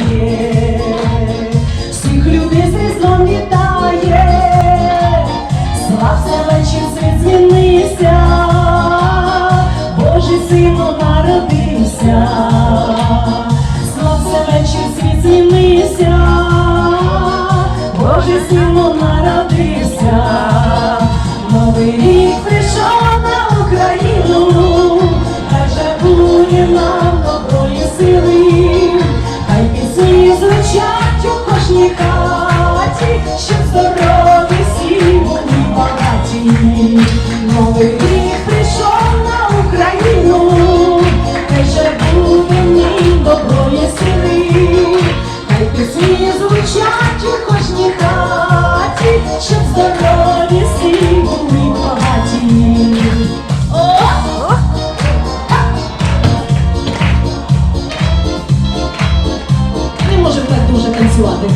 вітає, всіх людей з різдвом вітає, слався вечір змінився, Божий сину народився, слався вечір світ змінився, Божий сину народився, кожній хаті, щоб здорові всі були багаті. Новий рік прийшов на Україну, хай же буде нам доброї сили, хай пісні звучать у кожній хаті, Так дуже танцювати.